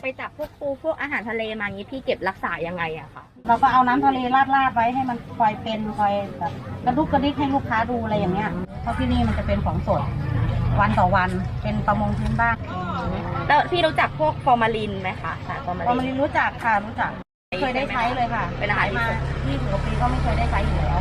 ไปจับพวกปูพวกอาหารทะเลมางนี้พี่เก็บรักษายังไงอะคะ เราก็เอาน้ำทะเลราดราดๆไว้ให้มันคอยเป็นคอยแบบกระดุกกระดิกให้ลูกค้าดูอะไรอย่างเงี้ยเพราะที่นี่มันจะเป็นของสดวันต่อวันเป็นประมงพื้นบ้านแล้วพี่รู้จักพวกฟอร์มาลินไหมคะสารฟอร์มาพอมาลินรีรู้จักค่ะรู้จักไม่เคยได้ใช้เลยค่ะเป็นอาหารที่มาสดที่ถือปีก็ไม่เคยได้ใช้อยู่แล้ว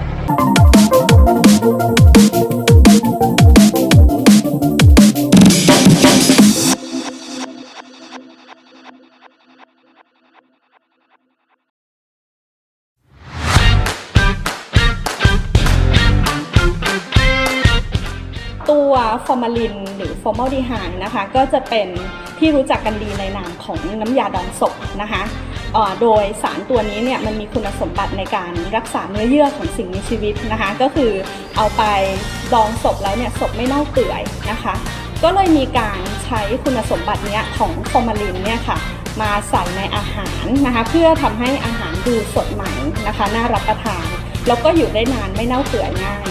มาลินหรือฟอร์มาลดีไฮด์นะคะ ก็จะเป็นที่รู้จักกันดีในนามของน้ำยาดองศพนะคะโดยสารตัวนี้เนี่ยมันมีคุณสมบัติในการรักษาเนื้อเยื่อของสิ่งมีชีวิตนะคะ ก็คือเอาไปดองศพแล้วเนี่ยศพไม่เน่าเปื่อยนะคะ ก็เลยมีการใช้คุณสมบัติเนี้ยของฟอร์มาลินเนี่ยค่ะมาใส่ในอาหารนะคะ เพื่อทำให้อาหารดูสดใหม่นะคะ น่ารับประทาน แล้วก็อยู่ได้นานไม่เน่าเปื่อยง่าย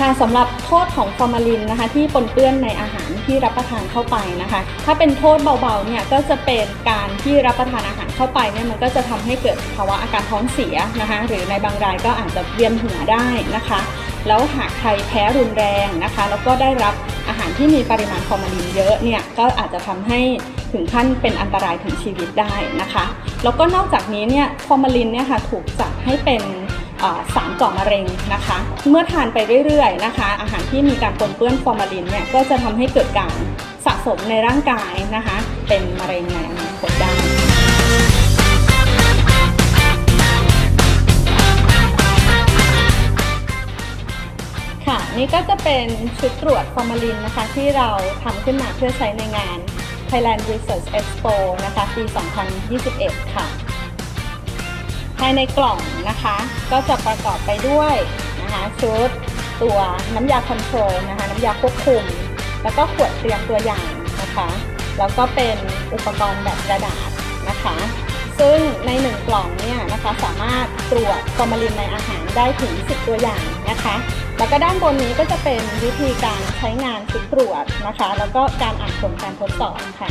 ค่ะสำหรับโทษของฟอร์มาลินนะคะที่ปนเปื้อนในอาหารที่รับประทานเข้าไปนะคะ ถ้าเป็นโทษเบาๆเนี่ยก็จะเป็นการที่รับประทานอาหารเข้าไปเนี่ยมันก็จะทำให้เกิดภาวะอาการท้องเสียนะคะหรือในบางรายก็อาจจะเวียนหัวได้นะคะ แล้วหากใครแพ้รุนแรงนะคะ แล้วก็ได้รับอาหารที่มีปริมาณฟอร์มาลินเยอะเนี่ยก็อาจจะทำให้ถึงขั้นเป็นอันตรายถึงชีวิตได้นะคะ แล้วก็นอกจากนี้เนี่ยฟอร์มาลินเนี่ยค่ะถูกจัดให้เป็น สารก่อมะเร็งนะคะ เมื่อทานไปเรื่อยๆนะคะ อาหารที่มีการปนเปื้อนฟอร์มาลินเนี่ยก็จะทำให้เกิดการสะสมในร่างกายนะคะ เป็นมะเร็งในอนาคตได้ค่ะนี่ก็จะเป็นชุดตรวจฟอร์มาลินนะคะ ที่เราทำขึ้นมาเพื่อใช้ในงาน Thailand Research Expo นะคะ ปี 2021 ค่ะ ภายในกล่องนะคะ ก็จะประกอบไปด้วยนะคะชุดตัวน้ำยาคอนโทรลนะคะน้ำยาควบคุม แล้วก็ขวดเตรียมตัวอย่างนะคะ แล้วก็เป็นอุปกรณ์แบบกระดาษนะคะ ซึ่งในหนึ่งกล่องเนี่ยนะคะสามารถตรวจฟอร์มาลินในอาหารได้ถึง 10 ตัวอย่างนะคะ แล้วก็ด้านบนนี้ก็จะเป็นวิธีการใช้งานชุดตรวจนะคะ แล้วก็การอ่านผลการทดสอบค่ะ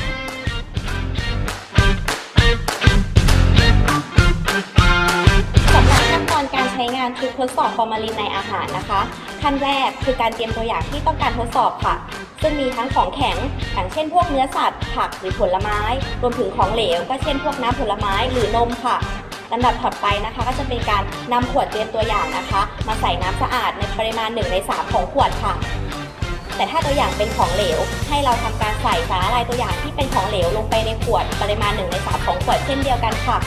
การใช้งานชุดทดสอบฟอร์มาลินในอาหารนะคะ ขั้นแรกคือการเตรียมตัวอย่างที่ต้องการทดสอบค่ะ ซึ่งมีทั้งของแข็งอย่างเช่น พวกเนื้อสัตว์ ผักหรือผลไม้ รวมถึงของเหลว ก็เช่น พวกน้ำผลไม้หรือนมค่ะลำดับถัดไปนะคะ ก็จะเป็นการนำขวดเตรียมตัวอย่างนะคะ มาใส่น้ำสะอาดในปริมาณ1ใน3ของขวดค่ะ แต่ถ้าตัวอย่างเป็นของเหลว ให้เราทำการใส่สาหร่ายตัวอย่างที่เป็นของเหลวลงไปในขวดปริมาณ1ใน3ของขวดเช่นเดียวกันค่ะ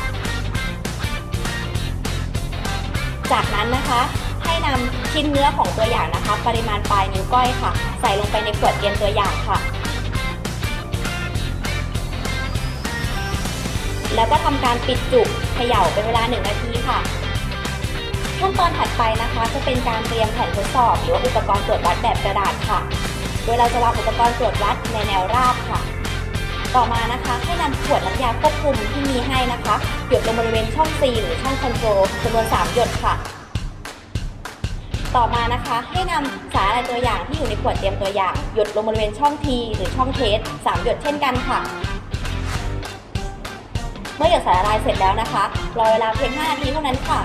จากนั้นนะคะให้นำชิ้นเนื้อของตัวอย่างนะคะ ปริมาณปลายนิ้วก้อยค่ะ ใส่ลงไปในขวดเตรียมตัวอย่างค่ะ แล้วก็ทำการปิดจุกเขย่าเป็นเวลา 1 นาทีค่ะขั้นตอนถัดไปนะคะจะเป็นการเตรียมแผ่นทดสอบ หรือว่าอุปกรณ์ตรวจวัดแบบกระดาษค่ะ โดยเราจะวางอุปกรณ์ตรวจวัดในแนวราบค่ะ ต่อมานะคะให้นำขวดน้ำยาควบคุมที่มีให้นะคะหยดลงบริเวณช่อง C หรือช่องคอนโทรลจำนวน 3 หยดค่ะ ต่อมานะคะให้นำสาหร่ายตัวอย่างที่อยู่ในขวดเตรียมตัวอย่าง หยดลงบริเวณช่อง T หรือช่องเทส3หยดเช่นกันค่ะ เมื่อหยดสาหร่ายเสร็จแล้วนะคะรอเวลาเพียง 5 นาทีเท่านั้นค่ะ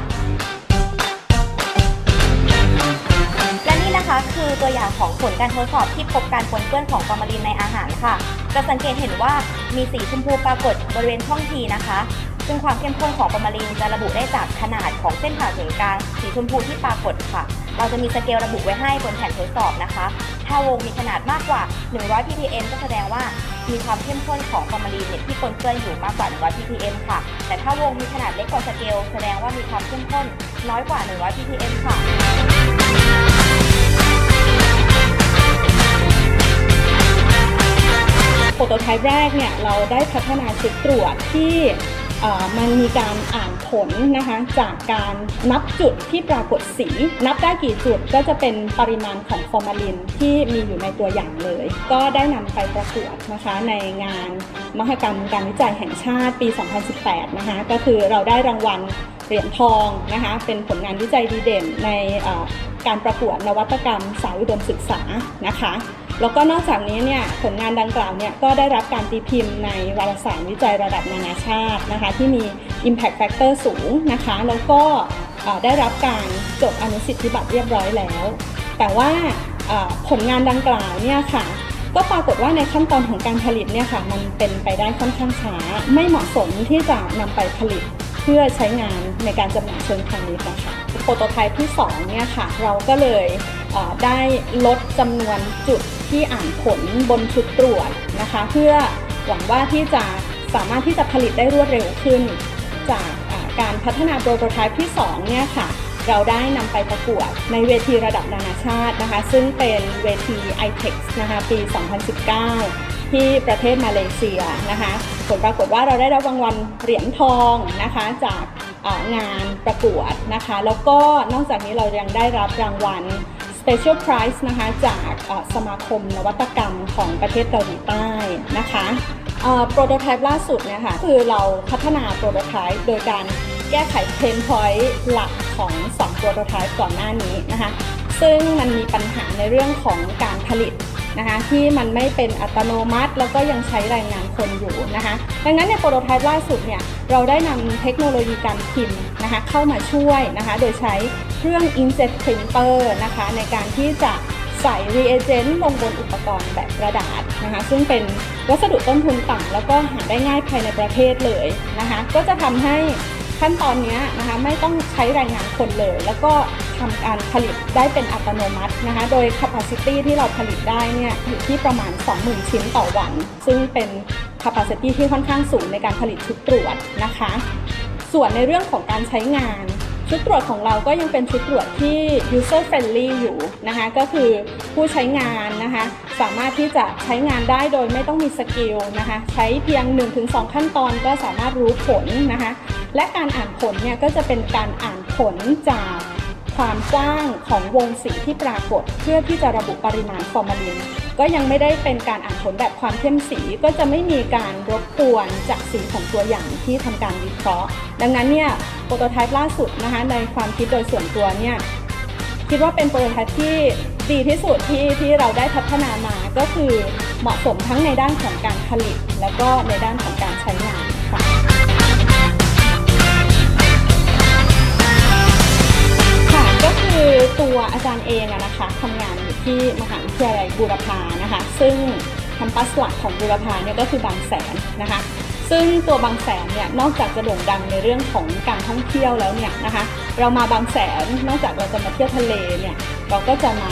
ตัวอย่างของผลการทดสอบที่พบการปนเปื้อนของฟอร์มาลินในอาหารค่ะ จะสังเกตเห็นว่ามีสีชมพูปรากฏบริเวณช่องทีนะคะ ซึ่งความเข้มข้นของฟอร์มาลินจะระบุได้จากขนาดของเส้นผ่าศูนย์กลาง สีชมพูที่ปรากฏค่ะ เราจะมีสเกลระบุไว้ให้บนแผ่นทดสอบนะคะ ถ้าวงมีขนาดมากกว่า 100 ppm ก็แสดงว่ามีความเข้มข้นของฟอร์มาลินเนี่ยที่ปนเปื้อนอยู่มากกว่า 100 ppm ค่ะ แต่ถ้าวงมีขนาดเล็กกว่าสเกลแสดงว่ามีความเข้มข้นน้อยกว่า 100 ppm ค่ะ โปรโตไทป์แรกเนี่ยเราได้พัฒนาชุดตรวจที่มันมีการอ่านผลนะคะจากการนับจุดที่ปรากฏสี นับได้กี่จุดก็จะเป็นปริมาณของฟอร์มาลินที่มีอยู่ในตัวอย่างเลย ก็ได้นำไปประกวดนะคะในงานมหกรรมการวิจัยแห่งชาติปี 2018 นะคะก็คือเราได้รางวัลเหรียญทองนะคะเป็นผลงานวิจัยดีเด่นในการประกวดนวัตกรรมสายอุดมศึกษานะคะ แล้วก็นอกจากนี้เนี่ยผลงานดังกล่าวเนี่ยก็ได้รับการตีพิมพ์ในวารสารวิจัยระดับนานาชาตินะคะที่มี Impact Factor สูงนะคะแล้วก็ได้รับการจดอนุสิทธิบัตรเรียบร้อยแล้ว แต่ว่าผลงานดังกล่าวเนี่ยค่ะก็ปรากฏว่าในขั้นตอนของการผลิตเนี่ยค่ะมันเป็นไปได้ค่อนข้างช้า ไม่เหมาะสมที่จะนำไปผลิตเพื่อใช้งานในการจำหน่ายเชิงพาณิชย์นะคะโปรโตไทป์ที่2เนี่ยค่ะเราก็เลยได้ลดจำนวนจุด ที่อ่านผลบนชุดตรวจนะคะ เพื่อหวังว่าที่จะสามารถที่จะผลิตได้รวดเร็วขึ้น จากการพัฒนาโปรโตไทป์ที่2เนี่ยค่ะเราได้นำไปประกวดในเวทีระดับนานาชาตินะคะ ซึ่งเป็นเวที ITEX นะคะปี 2019 ที่ประเทศมาเลเซียนะคะ ผลปรากฏว่าเราได้รับรางวัลเหรียญทองนะคะจากงานประกวดนะคะ แล้วก็นอกจากนี้เรายังได้รับรางวัล Special Prize นะคะจากสมาคมนวัตกรรมของประเทศเกาหลีใต้นะคะโปรโตไทป์ล่าสุดเนี่ยค่ะคือเราพัฒนาโปรโตไทป์โดยการแก้ไขเพนพอยต์หลักของ2โปรโตไทป์ก่อนหน้านี้นะคะซึ่งมันมีปัญหาในเรื่องของการผลิต นะคะที่มันไม่เป็นอัตโนมัติ แล้วก็ยังใช้แรงงานคนอยู่นะคะดังนั้นในโปรโตไทป์ล่าสุดเนี่ยเราได้นำเทคโนโลยีการพิมพ์นะคะเข้ามาช่วยนะคะโดยใช้เครื่อง inkjet printer นะคะในการที่จะใส่ reagent ลงบนอุปกรณ์แบบกระดาษนะคะซึ่งเป็นวัสดุต้นทุนต่ำแล้วก็หาได้ง่ายภายในประเทศเลยนะคะก็จะทำให้ขั้นตอนเนี้ยนะคะไม่ต้อง ใช้แรงงานคนเลย แล้วก็ทำการผลิตได้เป็นอัตโนมัตินะคะ โดย capacity ที่เราผลิตได้เนี่ยอยู่ที่ประมาณ 20,000 ชิ้นต่อวัน ซึ่งเป็น capacity ที่ค่อนข้างสูงในการผลิตชุดตรวจนะคะ ส่วนในเรื่องของการใช้งาน ชุดตรวจของเราก็ยังเป็นชุดตรวจที่ user friendly อยู่นะคะ ก็คือผู้ใช้งานนะคะ สามารถที่จะใช้งานได้โดยไม่ต้องมีสกิลนะคะ ใช้เพียง 1-2 ขั้นตอนก็สามารถรู้ผลนะคะ และการอ่านผลเนี่ยก็จะเป็นการอ่านผลจากความกว้างของวงสีที่ปรากฏ เพื่อที่จะระบุปริมาณฟอร์มาลิน ก็ยังไม่ได้เป็นการอ่านผลแบบความเข้มสี ก็จะไม่มีการรบกวนจากสีของตัวอย่างที่ทำการวิเคราะห์ ดังนั้นเนี่ยโปรโตไทป์ล่าสุดนะคะในความคิดโดยส่วนตัวเนี่ยคิดว่าเป็นโปรโตไทป์ที่ดีที่สุดที่ที่เราได้พัฒนามาก็คือเหมาะสมทั้งในด้านของการผลิต แล้วก็ในด้านของการใช้งาน คือตัวอาจารย์เองอะนะคะทำงานอยู่ที่มหาวิทยาลัยบูรพานะคะ ซึ่งแคมปัสหลักของบูรพาเนี่ยก็คือบางแสนนะคะ ซึ่งตัวบางแสนเนี่ยนอกจากจะโด่งดังในเรื่องของการท่องเที่ยวแล้วเนี่ยนะคะ เรามาบางแสนนอกจากเราจะมาเที่ยวทะเลเนี่ยเราก็จะมา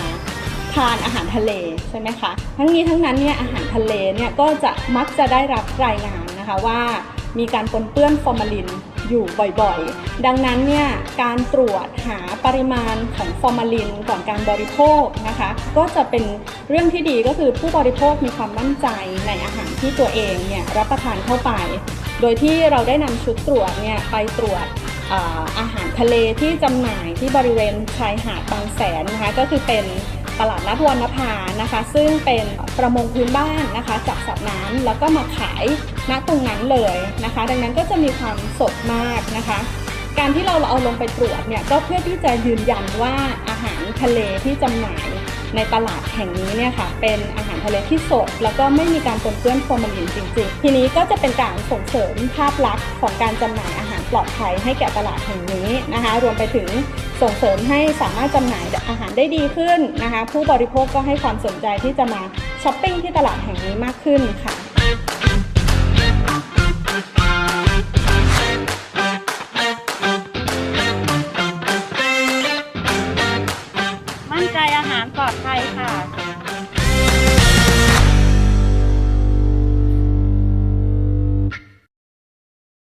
ทานอาหารทะเลใช่ไหมคะทั้งนี้ทั้งนั้นเนี่ยอาหารทะเลเนี่ยก็จะมักจะได้รับรายงานนะคะว่ามีการปนเปื้อนฟอร์มาลิน อยู่บ่อยๆ ดังนั้นเนี่ยการตรวจหาปริมาณของฟอร์มาลินก่อนการบริโภคนะคะ ก็จะเป็นเรื่องที่ดีก็คือผู้บริโภคมีความมั่นใจในอาหารที่ตัวเองเนี่ยรับประทานเข้าไป โดยที่เราได้นำชุดตรวจเนี่ยไปตรวจอ่าอาหารทะเลที่จำหน่ายที่บริเวณชายหาดบางแสนนะคะก็คือเป็น ตลาดนัดวรรณภานะคะ ซึ่งเป็นประมงพื้นบ้านนะคะจับสัตว์น้ำแล้วก็มาขายณตรงนั้นเลยนะคะ ดังนั้นก็จะมีความสดมากนะคะ การที่เราเอาลงไปตรวจเนี่ยก็เพื่อที่จะยืนยันว่าอาหารทะเลที่จำหน่ายในตลาดแห่งนี้เนี่ยค่ะเป็นอาหารทะเลที่สด แล้วก็ไม่มีการปนเปื้อนฟอร์มาลินจริง ๆ ทีนี้ก็จะเป็นการส่งเสริมภาพลักษณ์ของการจำหน่ายอาหาร ปลอดภัยให้แก่ตลาดแห่งนี้นะคะ รวมไปถึงส่งเสริมให้สามารถจำหน่ายอาหารได้ดีขึ้นนะคะ ผู้บริโภคก็ให้ความสนใจที่จะมาช้อปปิ้งที่ตลาดแห่งนี้มากขึ้นค่ะมั่นใจอาหารปลอดภัยค่ะ